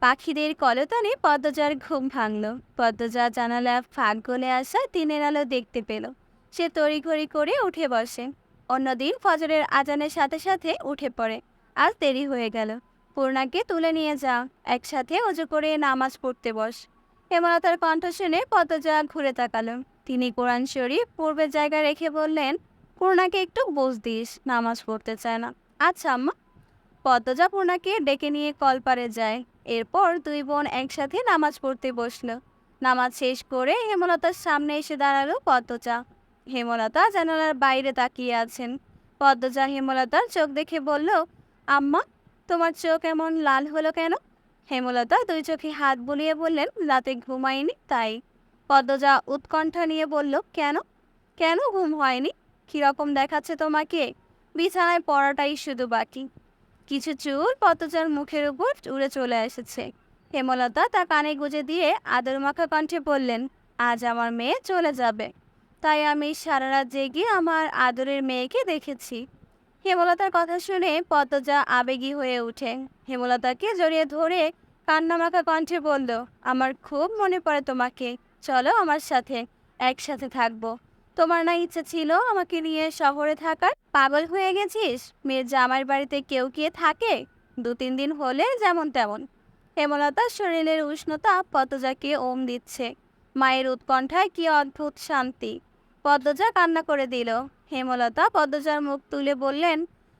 পাখিদের কলতানে পদ্মজার ঘুম ভাঙল। পদ্মজা জানালা ফাঁক গলে আসা দিনের আলো দেখতে পেল। সে তড়িঘড়ি করে উঠে বসে। অন্যদিন ফজরের আজানের সাথে সাথে উঠে পড়ে। আজ দেরি হয়ে গেল। পূর্ণাকে তুলে নিয়ে যা। একসাথে অজু করে নামাজ পড়তে বস। হেমলতার কণ্ঠ শুনে পদ্মজা ঘুরে তাকালো। তিনি কোরআন শরীফ পূর্বের জায়গায় রেখে বললেন, পূর্ণাকে একটু বোঝ দিস, নামাজ পড়তে চায় না। আচ্ছা আম্মা। পদ্মজা পূর্ণাকে ডেকে নিয়ে কলপারে যায়। এরপর দুই বোন একসাথে নামাজ পড়তে বসল। নামাজ শেষ করে হেমলতার সামনে এসে দাঁড়াল পদ্মজা। হেমলতা জানালার বাইরে তাকিয়ে আছেন। পদ্মজা হেমলতার চোখ দেখে বলল, আম্মা, তোমার চোখ এমন লাল হলো কেন? হেমলতা দুই চোখে হাত বুলিয়ে বললেন, রাতে ঘুমায়নি, তাই। পদ্মজা উৎকণ্ঠা নিয়ে বলল, কেন? কেন ঘুম হয়নি? কীরকম দেখাচ্ছে তোমাকে? বিছানায় পড়াটাই শুধু বাকি। কিছু চুল পদ্মজার মুখের উপর উড়ে চলে এসেছে। হেমলতা তা কানে গুঁজে দিয়ে আদর মাখা কণ্ঠে বললেন, আজ আমার মেয়ে চলে যাবে। তাই আমি সারা রাত জেগে আমার আদরের মেয়েকে দেখেছি। হেমলতার কথা শুনে পদ্মজা আবেগী হয়ে ওঠে। হেমলতাকে জড়িয়ে ধরে কান্নামাখা কণ্ঠে বলল, আমার খুব মনে পড়ে তোমাকে। চলো আমার সাথে, একসাথে থাকব। তোমার না ইচ্ছে ছিল আমাকে নিয়ে শহরে থাকার? পাগল হয়ে গেছিস? মেয়ের জামাইয়ের বাড়িতে কেউ কে থাকে? দু তিন দিন হলে যেমন তেমন। হেমলতার শরীরের উষ্ণতা পদ্মজাকে ওম দিচ্ছে। মায়ের উৎকণ্ঠায় কি অদ্ভুত শান্তি। পদ্মজা কান্না করে দিল। হেমলতা পদ্মজার মুখ তুলে বললেন,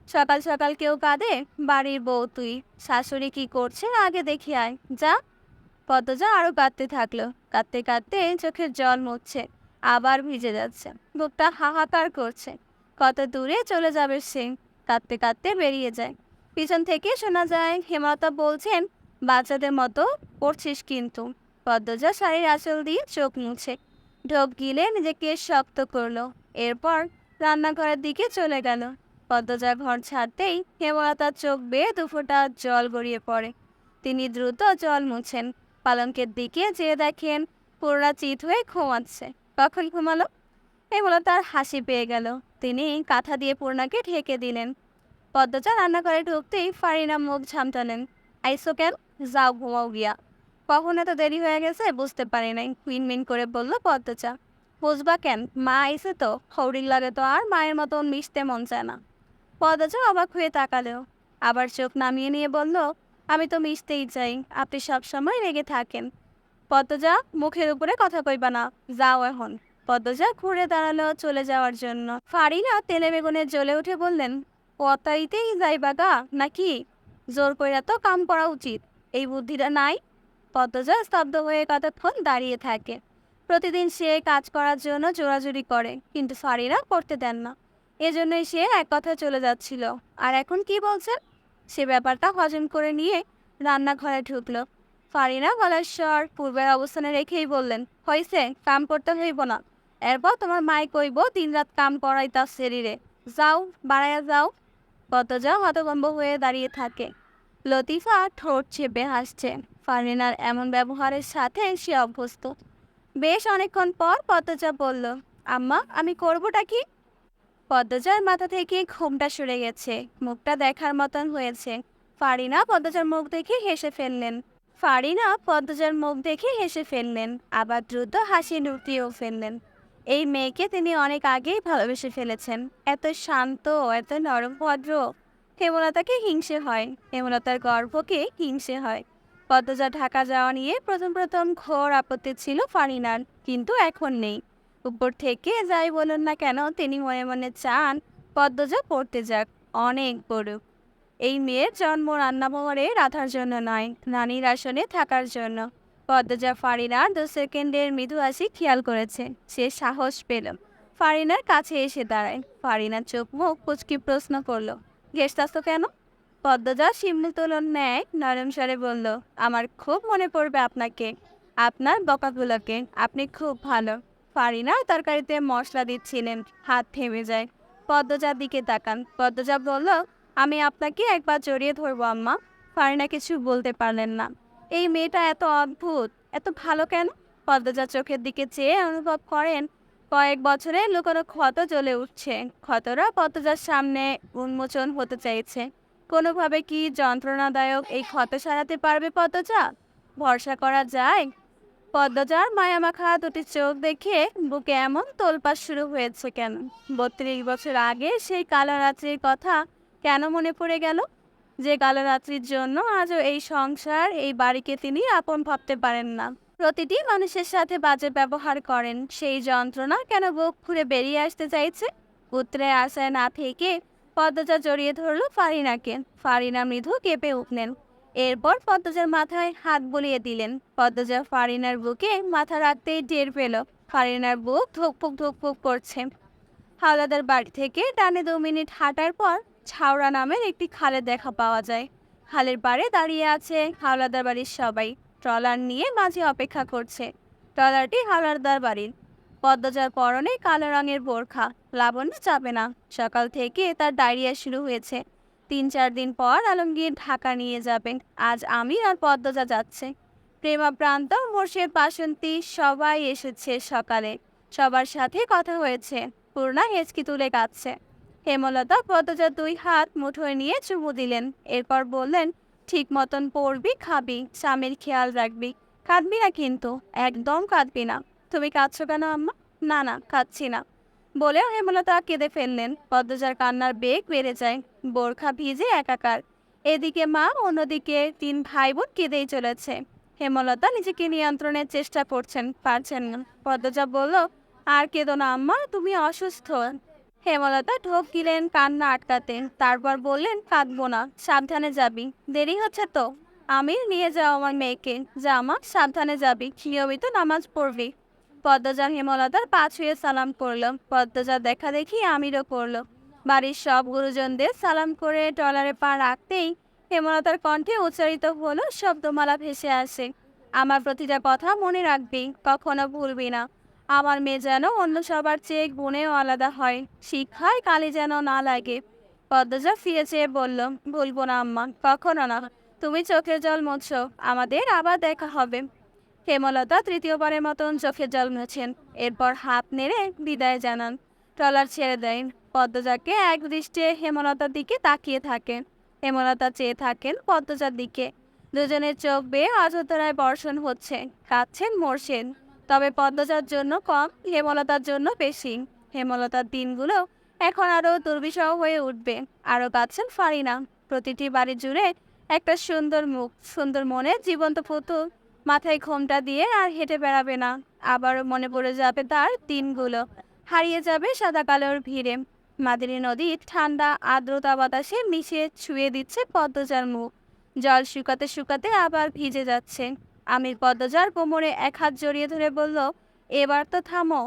সকাল সকাল কেউ কাঁদে? বাড়ির বউ তুই। শাশুড়ি কি করছে? আগে দেখি আয়। যা। পদ্মজা আরও কাঁদতে থাকল। কাঁদতে কাঁদতে চোখের জল মুছছে। আবার ভিজে যাচ্ছে। বুকটা হাহাকার করছে। কত দূরে চলে যাবে সে? কাঁদতে কাঁদতে বেরিয়ে যায়। পিছন থেকে শোনা যায়, হেমলতা বলছেন, বাচ্চাদের মতো পড়ছিস কিন্তু। পদ্মজা শাড়ির আঁচল দিয়ে চোখ মুছে। ঢোক গিলে নিজেকে শক্ত করল। এরপর রান্নাঘরের দিকে চলে গেল। পদ্মজা ঘর ছাড়তেই হেমলতার চোখ বেয়ে দুফোঁটা জল গড়িয়ে পড়ে। তিনি দ্রুত জল মুছেন। পালঙ্কের দিকে যেয়ে দেখেন পুরোটা চিত হয়ে ঘুমাচ্ছে। কখন ঘুমালো? এই বলে তার হাসি পেয়ে গেল। তিনি কাঁথা দিয়ে পূর্ণাকে ঢেকে দিলেন। পদ্মজা রান্নাঘরে ঢুকতেই ফারিনা মুখ ঝামটালেন। আইসো কেন? যাও ঘুমাও গিয়া। কখন এত দেরি হয়ে গেছে, বুঝতে পারি নাই, মিন করে বলল পদ্মচা বুঝবা কেন? মা আইসে তো, হৌরির লাগে তো আর মায়ের মতন মিশতে মন চায় না। পদ্মচা অবাক হয়ে তাকালেও আবার চোখ নামিয়ে নিয়ে বলল, আমি তো মিশতেই চাই, আপনি সবসময় রেগে থাকেন। পদ্মজা, মুখের উপরে কথা কইবা না। যাও এখন। পদ্মজা ঘুরে দাঁড়াল চলে যাওয়ার জন্য। ফারিনা তেলে বেগুনে জ্বলে উঠে বললেন, পতাইতেই যাইবা গা, নাকি? জোর কইরা তো কাম করা উচিত। এই বুদ্ধিটা নাই? পদ্মজা স্তব্ধ হয়ে কতক্ষণ দাঁড়িয়ে থাকে। প্রতিদিন সে কাজ করার জন্য জোরাজুরি করে, কিন্তু ফারিনা করতে দেন না। এজন্যই সে এক কথা চলে যাচ্ছিল। আর এখন কি বলছেন সে ব্যাপারটা হজম করে নিয়ে রান্নাঘরে ঢুকলো। ফারিনা গলার পূর্বের অবস্থানে রেখেই বললেন হয়েছে কাম করতে হইব না। এরপর তোমার মাই কইব, দিনরাত কাম করাই তার শরীরে। যাও, বাড়াইয়া যাও পদ্মজা হতভম্ব হয়ে দাঁড়িয়ে থাকে। লতিফা ঠোঁট চেপে হাসছে। ফারিনার এমন ব্যবহারের সাথে সে অভ্যস্ত। বেশ অনেকক্ষণ পর পদ্মজা বলল, আম্মা, আমি করবোটা কি? পদ্মজার মাথা থেকে ঘুমটা সরে গেছে। মুখটা দেখার মতন হয়েছে। ফারিনা পদ্মজার মুখ দেখে হেসে ফেললেন। ফারিনা পদ্মজার মুখ দেখে হেসে ফেললেন, আবার দ্রুত হাসি নুটিয়েও ফেললেন। এই মেয়েকে তিনি অনেক আগেই ভালোবেসে ফেলেছেন। এত শান্ত, এত নরম ভদ্র, হেমলতাকে হিংসে হয়, হেমলতার গর্ভকে হিংসে হয়। পদ্মজা ঢাকা যাওয়া নিয়ে প্রথম প্রথম ঘোর আপত্তি ছিল ফারিনার, কিন্তু এখন নেই। উপর থেকে যাই বলুন না কেন, তিনি মনে মনে চান পদ্মজা পড়তে যাক, অনেক পড়ুক। এই মেয়ের জন্ম রান্নাঘরে রাধার জন্য নয়, নানির আসনে থাকার জন্য। পদ্মজা ফারিনার দু সেকেন্ডের মৃদু হাসি খেয়াল করেছে। সে সাহস পেল। ফারিনার কাছে এসে দাঁড়ায়। ফারিনার চোখ মুখ কুচকি প্রশ্ন করল, গেস্তাস্ত কেন? পদ্মজা শিমলি তোলন ন্যায় নরম স্বরে বলল, আমার খুব মনে পড়বে আপনাকে, আপনার বকাগুলোকে। আপনি খুব ভালো। ফারিনা তরকারিতে মশলা দিচ্ছিলেন। হাত থেমে যায়। পদ্মজার দিকে তাকান। পদ্মজা বলল আমি আপনাকে একবার জড়িয়ে ধরবো, আম্মা। ফারিনা কিছু বলতে পারলেন না। এই মেয়েটা এত অদ্ভুত, এত ভালো কেন? পদ্মজা চোখের দিকে চেয়ে অনুভব করেন, কয়েক বছরে লুকোনো ক্ষত জ্বলে উঠছে। ক্ষতরা পদ্মজার সামনে উন্মোচন হতে চাইছে। কোনোভাবে কি যন্ত্রণাদায়ক এই ক্ষত সারাতে পারবে পদ্মজা? ভরসা করা যায়? পদ্মজার মায়ামাখা দুটি চোখ দেখে বুকে এমন তোলপাস শুরু হয়েছে কেন? বত্রিশ বছর আগে সেই কালো রাত্রির কথা কেন মনে পড়ে গেল? যে কালো রাত্রির জন্য আজও এই সংসার, এই বাড়িকে তিনি আপন ভাবতে পারেন না। প্রতিটি মানুষের সাথে বাজে ব্যবহার করেন। সেই যন্ত্রণা কেন বুক ফুরে বেরিয়ে আসতে চাইছে? উত্তরে আশায় না থেকে পদ্মজা জড়িয়ে ধরল ফারিনাকে। ফারিনা মৃদু কেঁপে উঠলেন। এরপর পদ্মজার মাথায় হাত বুলিয়ে দিলেন। পদ্মজা ফারিনার বুকে মাথা রাখতেই টের পেল। ফারিনার বুক ধুকপুক ধুকপুক করছে। হাওলাদার বাড়ি থেকে টানে দু মিনিট হাঁটার পর ছাওড়া নামের একটি খালের দেখা পাওয়া যায়। খালের পাড়ে দাঁড়িয়ে আছে হাওলাদার বাড়ির সবাই। ট্রলার নিয়ে মাঝে অপেক্ষা করছে। ট্রলারটি হাওলাদার বাড়ির। পদ্মজার পরনে কালো রঙের বোরখা। লাবণ্য চাপে না। সকাল থেকে তার ডায়রিয়া শুরু হয়েছে। তিন চার দিন পর আলমগীর ঢাকা নিয়ে যাবেন। আজ আমি আর পদ্মজা যাচ্ছে। প্রেমাপ্রান্ত মোর্শেদ বাসন্তী সবাই এসেছে সকালে। সবার সাথে কথা হয়েছে। পূর্ণা হেঁচকি তুলে কাঁদছে। হেমলতা পদ্মজার দুই হাত মুঠোয় নিয়ে চুমু দিলেন। এরপর বললেন, ঠিক মতন পড়বি, খাবি, স্বামীর খেয়াল রাখবি। কাঁদবি না কিন্তু, একদম কাঁদবি না। তুমি কাঁদছো কেন আম্মা? না না, কাঁদছি না। বলেও হেমলতা কেঁদে ফেললেন। পদ্মজার কান্নার বেগ বেড়ে যায়, বোরখা ভিজে একাকার। এদিকে মা, অন্যদিকে তিন ভাই বোন কেঁদেই চলেছে। হেমলতা নিজেকে নিয়ন্ত্রণের চেষ্টা করছেন, পারছেন না। পদ্মজা বলল, আর কেঁদো না আম্মা, তুমি অসুস্থ। হেমলতা ঢোক গিলেন কান্না আটকাতে। তারপর বললেন, কাঁদবো না, সাবধানে যাবি। দেরি হচ্ছে তো। আমি নিয়ে যাও আমার মেয়েকে। যা আমার সাবধানে যাবি। নিয়মিত নামাজ পড়বি। পদ্মজা হেমলতার পা ছুঁয়ে সালাম করল। পদ্মজা দেখা দেখি আমিরও করল বাড়ির সব গুরুজনদের সালাম করে ট্রলারে পা রাখতেই হেমলতার কণ্ঠে উচ্চারিত হলো, শব্দমালা ভেসে আসে। আমার প্রতিটা কথা মনে রাখবি, কখনো ভুলবি না। আমার মেয়ে যেন অন্য সবার চেয়ে গুণেও আলাদা হয়। শিক্ষায় কালি যেন না লাগে। পদ্মজা ফিরে চেয়ে বলল, ভুলবো না আম্মা, কখনো না। তুমি চোখের জল মুছো, আমাদের আবার দেখা হবে। হেমলতা তৃতীয়বারের মতন চোখের জল মুছেন। এরপর হাত নেড়ে বিদায় জানান। ট্রলার ছেড়ে দেন। পদ্মজাকে এক দৃষ্টে হেমলতার দিকে তাকিয়ে থাকেন। হেমলতা চেয়ে থাকেন পদ্মজার দিকে। দুজনের চোখ বেয়ে অযোধ্যায় বর্ষণ হচ্ছে। কাঁদছেন মোর্শেদ। তবে পদ্মজার জন্য কম, হেমলতার জন্য বেশি। হেমলতার দিনগুলো এখন আরও দুর্বিষহ হয়ে উঠবে। আরও কাঁদছেন ফারিনা। প্রতিটি বাড়ি জুড়ে একটা সুন্দর মুখ, সুন্দর মনে জীবন্ত পুতুল মাথায় ঘোমটা দিয়ে আর হেঁটে বেড়াবে না। আবারও মনে পড়ে যাবে তার দিনগুলো। হারিয়ে যাবে সাদা কালোর ভিড়ে। মাদিনী নদীর ঠান্ডা, আর্দ্রতা বাতাসে মিশিয়ে ছুঁয়ে দিচ্ছে পদ্মজার মুখ। জল শুকাতে শুকাতে আবার ভিজে যাচ্ছে। আমির পদ্মজার কোমরে এক হাত জড়িয়ে ধরে বলল, এবার তো থামো।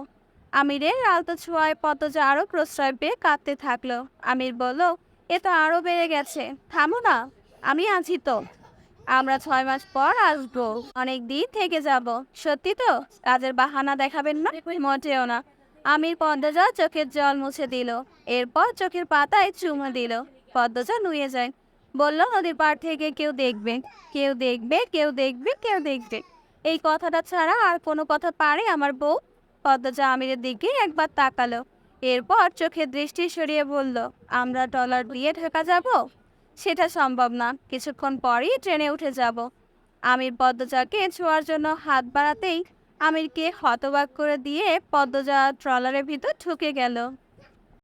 আমিরের আলতো ছোঁয়ায় পদ্মজা আরও প্রশ্রয় পেয়ে কাঁদতে থাকল। আমির বলল, এ তো আরও বেড়ে গেছে, থামো না, আমি আছি তো। আমরা ছয় মাস পর আসব, অনেক দিন থেকে যাব। সত্যি তো কাজের বাহানা দেখাবেন না? মোটেও না। আমির পদ্মজা চোখের জল মুছে দিল, এরপর চোখের পাতায় চুমু দিল। পদ্মজা নুয়ে যায় বলল, নদীর পাড় থেকে কেউ দেখবে কেউ দেখবে কেউ দেখবে কেউ দেখবে। এই কথাটা ছাড়া আর কোনো কথা পারে আমার বউ? পদ্মজা আমিরের দিকে একবার তাকালো। এরপর চোখের দৃষ্টি সরিয়ে বলল, আমরা ডলার দিয়ে ঢাকা যাব? সেটা সম্ভব না, কিছুক্ষণ পরই ট্রেনে উঠে যাব। আমির পদ্মজাকে ছোঁয়ার জন্য হাত বাড়াতেই আমিরকে হতবাক করে দিয়ে পদ্মজা ট্রলারের ভিতর ঢুকে গেল।